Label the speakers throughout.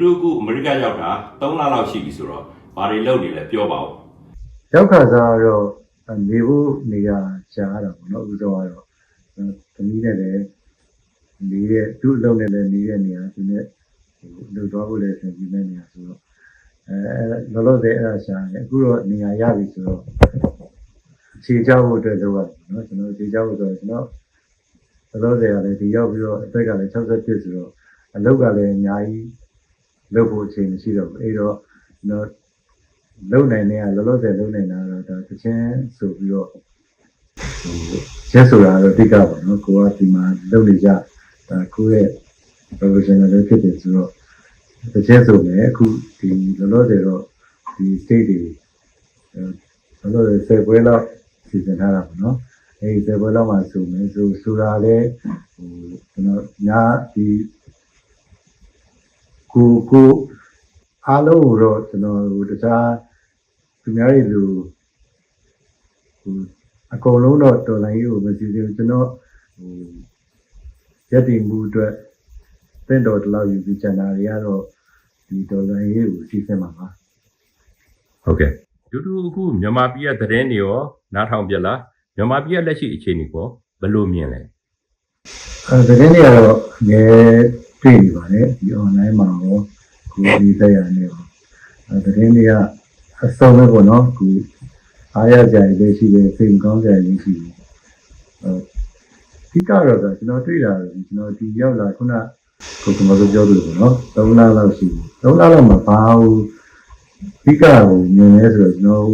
Speaker 1: တူအခုအမေရိကရောက်တာ3လလောက်ရှိပြီဆိုတော့ဘာတွေလုပ်နေလဲပြောပါဦး
Speaker 2: ရောက်ခါစားတော့နေဖို့နေရာရှားရတာပေါ့နော်ဥဆုံးကတော့သမီးနဲ့လည်းနေတဲ့သူ့အလုပ်နဲ့လည်းနေတဲ့နေရာသူနဲ့ဟိုလုပ်သွားဖို့လည်းအဆင်ပြေတဲ့နေရာဆိုတော့အဲလောလောဆယ်အဲ့ဒါရှားတယ်အခုတော့နေရာရပြီဆိုတော့ခြေချဖို့အတွက်လုပ်ရတယ်နော်ကျွန်တော်ခြေချဖို့ဆိုတော့ကျွန်တော်လောလောဆယ်ကလည်းဒီရောက်ပြီးတော့အသက်ကလည်း61ဆိုတော့အလုပ်ကလည်းအများကြီး လုပ်ဖို့အချိန်မရှိတော့ဘူးအဲ့တော့ကျွန်တော်လုံနိုင်တဲ့ကလောလောဆယ်လုံနိုင်တာတော့ဒါတချင်းဆိုပြီးတော့ဟိုရက်ဆိုတာတော့တိတ်ကပါနော်ကိုကဒီမှာလုံနေကြဒါကိုရဲ့ professional လည်းဖြစ်တယ်ဆိုတော့တချင်းဆိုမယ်အခုဒီလောလောဆယ်တော့ဒီ state တွေအဲလောလောဆယ်10ပွဲလောက်စီစဉ်ထားတာပေါ့နော်အဲဒီ10ပွဲလောက်မှဆိုမယ်ဆိုဆိုတာလည်းဟိုကျွန်တော်ညာဒီ ကိုကိုအားလုံးကိုတော့ကျွန်တော်ဟိုတခြားသူများတွေလူဟိုအကုန်လုံးတော့တော်လိုင်းကြီးကိုမစီစဉ်ဘူးကျွန်တော်ဟိုရက်တည်မှုအတွက်တင့်တော်တလောက်ယူပြီးကျန်တာတွေကတော့ဒီတော်လိုင်းကြီးကိုစီစဉ်မှာပါ
Speaker 1: ဟုတ်ကဲ့တူတူအခုမြန်မာပြည်ရဲ့သတင်းတွေရောနားထောင်ပြလားမြန်မာပြည်ရဲ့လက်ရှိအခြေအနေကိုဘယ်လိုမြင်လဲ
Speaker 2: အဲသတင်းတွေကတော့ငယ် တွေ့နေပါတယ်ဒီ online မှာရောကိုဒီသက်ရနေရောအဲသတင်းတွေကအစုံပဲပေါ့နော်ကိုအားရကြရလည်းရှိတယ်စိတ်မကောင်းကြရလည်းရှိတယ်အဲဒီကတော့ကျွန်တော်တွေ့တာကျွန်တော်ဒီရောက်လာခုနကိုကျွန်တော်တို့ပြောသလိုပေါ့နော်3လလောက်ရှိပြီ3လလောက်မှာဘာလို့ဒီကကိုမြင်လဲဆိုတော့ကျွန်တော်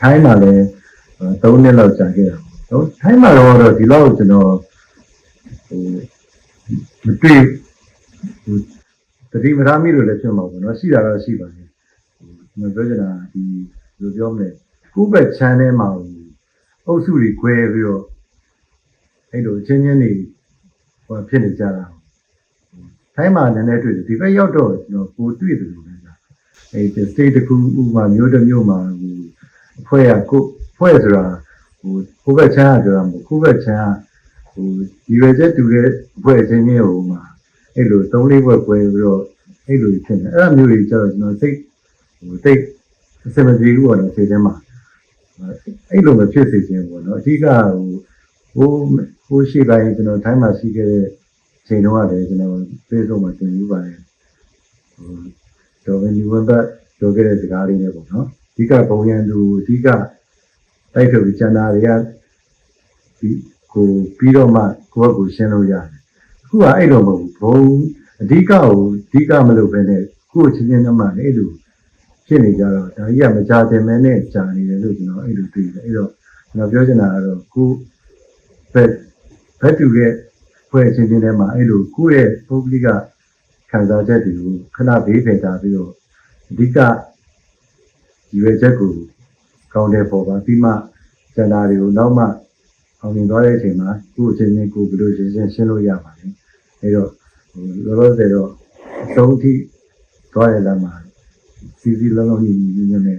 Speaker 2: ထိုင်းမှာလည်း3နှစ်လောက်ကြာခဲ့တာပေါ့ထိုင်းမှာတော့ဒီလောက်ကျွန်တော်ဟိုမတွေ့ဟို တတိမရမီလို့လည်းဖြစ်မှာပေါ့နော်ရှိတာတော့ရှိပါတယ်ဟိုကျွန်တော်ပြောချင်တာဒီဘယ်လိုပြောမလဲကိုယ့်ဘက် channel မှာအုပ်စုတွေ꿰ပြီးတော့အဲ့လိုအချင်းချင်းတွေဟိုဖြစ်နေကြတာထိုင်းမှာနည်းနည်းတွေ့တယ်ဒီဘက်ရောက်တော့ကျွန်တော်ကိုတွေ့တယ်လို့လည်းအဲ့ဒီ state တစ်ခုဥပမာမျိုးတစ်မျိုးမှာဟိုအဖွဲ့ရကိုအဖွဲ့ဆိုတာဟိုကိုယ့်ဘက် channel ကပြောတာမဟုတ်ကိုယ့်ဘက် channel ဟိုဒီရွယ်ချက်တူတဲ့အဖွဲ့အချင်းချင်းဟိုမှာ အဲ့လို၃လေးဘွက်ပွဲပြီးတော့အဲ့လိုဖြစ်နေအဲ့ဒါမျိုးတွေကျတော့ကျွန်တော်စိတ်ဟိုစိတ်အစမပြေဘူးပေါ့နော်စိတ်ထဲမှာအဲ့လိုမဖြစ်စေချင်ဘူးပေါ့နော်အဓိကဟိုဟိုဟိုရှိတိုင်းကျွန်တော်ထိုင်းမှာရှိခဲ့တဲ့ချိန်တုန်းကလည်းကျွန်တော် Facebook မှာသင်ယူပါတယ်ဟိုတော့ဘယ်ဒီဝန်ဘတ်ပြောခဲ့တဲ့စကားလေးနဲ့ပေါ့နော်အဓိကဘုံရန်သူအဓိကတိုက်ထုတ်ပြီးကျန်တာတွေကဒီကိုပြီးတော့မှကိုယ့်ဘက်ကိုရှင်းလို့ရတယ်အ ခုကအဲ့လိုမဟုတ်ဘူးဘုံအဓိကကိုအဓိကမလုပ်ဘဲနဲ့ကိုယ့်ချင်းချင်းနဲ့မှလည်းအဲ့လိုဖြစ်နေကြတော့ဒါကြီးကမကြတင်မဲနဲ့ကြာနေတယ်လို့ကျွန်တော်အဲ့လိုတွေ့တယ်အဲ့တော့ကျွန်တော်ပြောချင်တာကတော့ကိုယ့်ဘက်ဘက်တူရဲ့ဖွဲ့ချင်းချင်းထဲမှာအဲ့လိုကိုယ့်ရဲ့ပုဂ္ဂလိကခံစားချက်တွေကိုခဏဘေးဖယ်ထားပြီးတော့အဓိကရွေချက်ကိုကောင်းတဲ့ပေါ်ပါပြီးမှစံတာတွေကိုနောက်မှအောင်မြင်သွားတဲ့အချိန်မှာကိုယ့်အချင်းချင်းကိုယ်ဘယ်လိုရှင်းရှင်းရှင်းလို့ရပါတယ် အဲတော့ဟိုလောလောဆယ်တော့အဆုံးထိသွားရလာမှာစီစီလုံးလုံးညီညီညွတ်နဲ့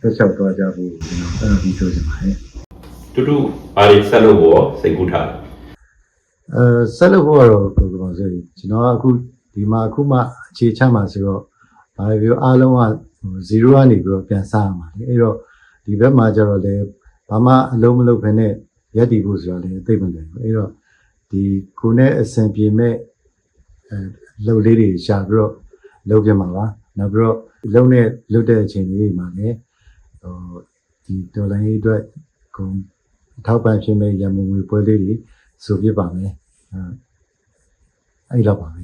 Speaker 2: ဆက်လျှောက်သွားကြဖို့ကျွန်တော်အဲ့ဒါပြီးပြောချင်ပါတယ်
Speaker 1: တူတူဘာတွေဆက်လို့ဘောစိတ်ကူးထားလဲ
Speaker 2: အဲဆက်လို့ဖို့ကတော့ကိုယ်ကောင်ဆိုရင်ကျွန်တော်ကအခုဒီမှာအခုမှအခြေချမှာဆိုတော့ဘာပဲပြောအားလုံးက0ကနေပြီးတော့ပြန်စားရမှာလေအဲ့တော့ဒီဘက်မှာကျတော့လေဘာမှအလုံးမလုံးဖ ೇನೆ ရက်တည်ဖို့ဆိုတော့လည်းသိမ့်မလွယ်ဘူးအဲ့တော့ ဒီကိုနဲ့အဆင်ပြေမဲ့အဲလုံလေးတွေရှာပြီးတော့လုပ်ပြမှာပါနောက်ပြီးတော့လုံနဲ့လွတ်တဲ့အချိန်လေးမှာလည်းဟိုဒီဒေါ်လာရေးအတွက်ကိုထောက်ပံ့ဖြစ်မဲ့ရန်မငွေပွဲလေးတွေဆိုပြပါမယ်အဲအဲ့လောက်ပါပဲ